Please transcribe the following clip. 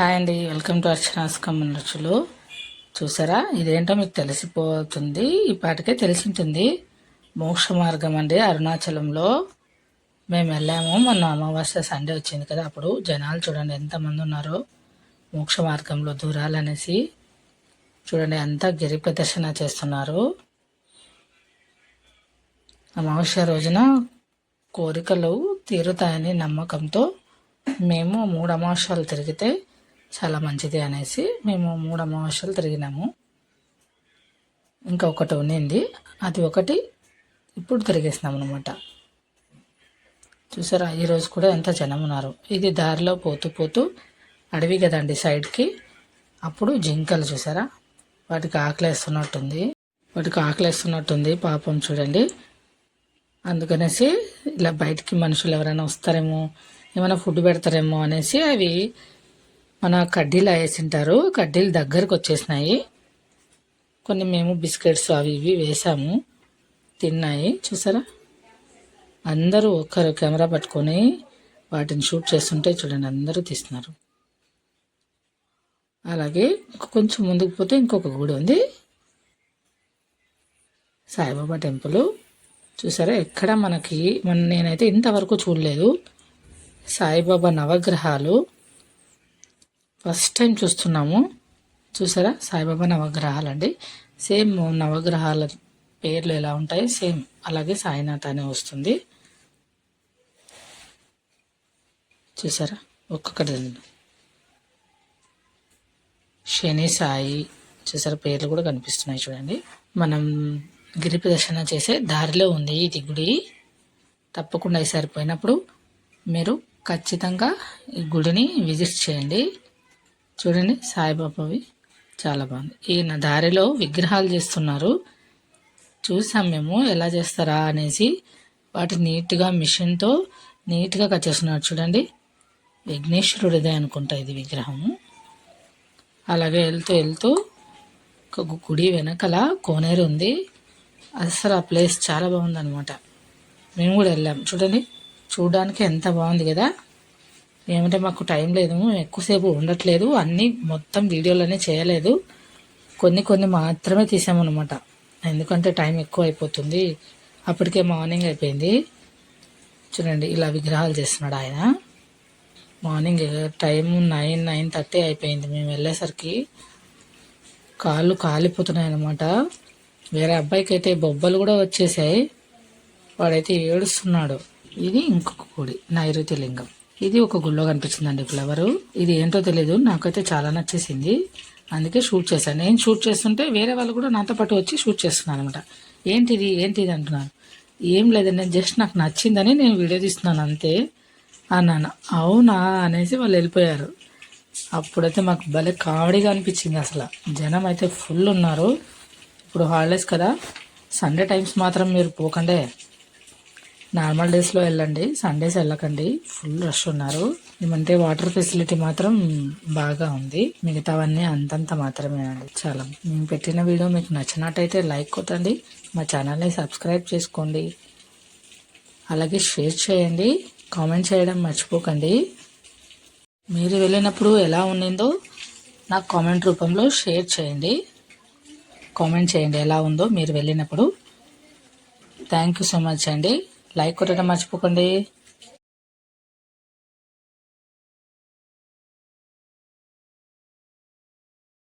Hi అండి welcome to Archana's కమ్యూనిటీలు చూసారా? ఇదేంటో మీకు తెలిసిపోతుంది ఈ పాటకే తెలిసింటుంది. మోక్ష మార్గం అండి అరుణాచలంలో. మేము వెళ్ళాము మొన్న అమావాస్య సండే వచ్చింది కదా అప్పుడు జనాలు చూడండి ఎంతమంది ఉన్నారో మోక్ష మార్గంలో దూరాలనేసి. చూడండి అంతా గిరి ప్రదర్శన చేస్తున్నారు. అమావాస్య రోజున కోరికలు తీరుతాయని నమ్మకంతో మేము మూడు అమావాస్యాలు తిరిగితే చాలా మంచిది అనేసి మేము మూడు అమావాస్యలు తిరిగినాము. ఇంకా ఒకటి ఉన్నింది. అది ఒకటి ఇప్పుడు తిరిగేసినాం అనమాట చూసారా ఈరోజు కూడా ఎంత జనం ఉన్నారు. ఇది దారిలో పోతూ పోతూ అడవి కదండి సైడ్కి. అప్పుడు జింకలు చూసారా వాటికి ఆకలేస్తున్నట్టుంది. వాటికి ఆకలేస్తున్నట్టుంది పాపం చూడండి. అందుకనేసి ఇలా బయటికి మనుషులు ఎవరైనా వస్తారేమో ఏమైనా ఫుడ్ పెడతారేమో అనేసి అవి మన కడ్డీలు వేసింటారు కడ్డీలు దగ్గరకు వచ్చేసినాయి. కొన్ని మేము బిస్కెట్స్ అవి ఇవి వేసాము. తిన్నాయి. చూసారా? అందరూ ఒక్కరు కెమెరా పట్టుకొని వాటిని షూట్ చేస్తుంటే చూడండి అందరూ తీస్తున్నారు. అలాగే కొంచెం ముందుకు పోతే ఇంకొక గుడి ఉంది. సాయిబాబా టెంపుల్. చూసారా? ఎక్కడ మనకి మన నేనైతే ఇంతవరకు చూడలేదు. సాయిబాబా నవగ్రహాలు. ఫస్ట్ టైం చూస్తున్నాము. చూసారా? సాయిబాబా నవగ్రహాలు అండి సేమ్ నవగ్రహాల పేర్లు ఎలా ఉంటాయి సేమ్ అలాగే సాయినాథ్ అనే వస్తుంది. చూసారా? ఒక్కొక్కటి శని సాయి చూసారా? పేర్లు కూడా కనిపిస్తున్నాయి చూడండి. మనం గిరి ప్రదర్శన చేసే దారిలో ఉంది ఇది గుడి తప్పకుండా ఈసారి పోయినప్పుడు మీరు ఖచ్చితంగా ఈ గుడిని విజిట్ చేయండి. చూడండి సాయిబాబావి చాలా బాగుంది. ఈయన దారిలో విగ్రహాలు చేస్తున్నారు. చూసాం మేము ఎలా చేస్తారా అనేసి వాటి నీట్గా మిషన్తో నీట్గా కట్ చేస్తున్నారు. చూడండి విఘ్నేశ్వరుడిదే అనుకుంటా ఇది విగ్రహము అలాగే వెళ్తూ వెళ్తూ ఒక గుడి వెనకల కోనేరు ఉంది. అసలు ఆ ప్లేస్ చాలా బాగుంది అనమాట మేము కూడా వెళ్ళాం. చూడండి చూడడానికి ఎంత బాగుంది కదా. ఏమంటే మాకు టైం లేదు ఎక్కువసేపు ఉండట్లేదు అన్నీ మొత్తం వీడియోలనే చేయలేదు. కొన్ని కొన్ని మాత్రమే తీసామన్నమాట. ఎందుకంటే టైం ఎక్కువ అయిపోతుంది అప్పటికే మార్నింగ్ అయిపోయింది. చూడండి ఇలా విగ్రహాలు చేస్తున్నాడు ఆయన. Morning time nine nine thirty అయిపోయింది. మేము వెళ్ళేసరికి కాళ్ళు కాలిపోతున్నాయి అనమాట వేరే అబ్బాయికి అయితే బొబ్బలు కూడా వచ్చేసాయి. వాడైతే ఏడుస్తున్నాడు. ఇది ఇంకొక గుడి నైరుతి లింగం. ఇది ఒక గుళ్ళో కనిపించిందండి ఫ్లవరు. ఇది ఏంటో తెలియదు నాకైతే చాలా నచ్చేసింది. అందుకే షూట్ చేశాను. నేను షూట్ చేస్తుంటే వేరే వాళ్ళు కూడా నాతో పాటు వచ్చి షూట్ చేస్తున్నాను అనమాట ఏంటిది? ఏంటిది అంటున్నారు. ఏం లేదండి. జస్ట్ నాకు నచ్చిందని నేను వీడియో తీస్తున్నాను అంతే అన్నాను. అవునా అనేసి వాళ్ళు వెళ్ళిపోయారు. అప్పుడైతే మాకు భలే కామెడీగా అనిపించింది అసలు. జనం అయితే ఫుల్ ఉన్నారు. ఇప్పుడు హాలిడేస్ కదా. సండే టైమ్స్ మాత్రం మీరు పోకండే. నార్మల్ డేస్లో వెళ్ళండి సండేస్ వెళ్ళకండి. ఫుల్ రష్ ఉన్నారు. ఏమంటే వాటర్ ఫెసిలిటీ మాత్రం బాగా ఉంది. మిగతావన్నీ అంతంత మాత్రమే అండి. చాలా. మేము పెట్టిన వీడియో మీకు నచ్చినట్టయితే లైక్ కొట్టండి. మా ఛానల్ని సబ్స్క్రైబ్ చేసుకోండి. అలాగే షేర్ చేయండి. కామెంట్ చేయడం మర్చిపోకండి. మీరు వెళ్ళినప్పుడు ఎలా ఉండిందో నాకు కామెంట్ రూపంలో షేర్ చేయండి. కామెంట్ చేయండి ఎలా ఉందో మీరు వెళ్ళినప్పుడు. థ్యాంక్ యూ సో మచ్ అండి. లైక్ కొట్టడం మర్చిపోకండి.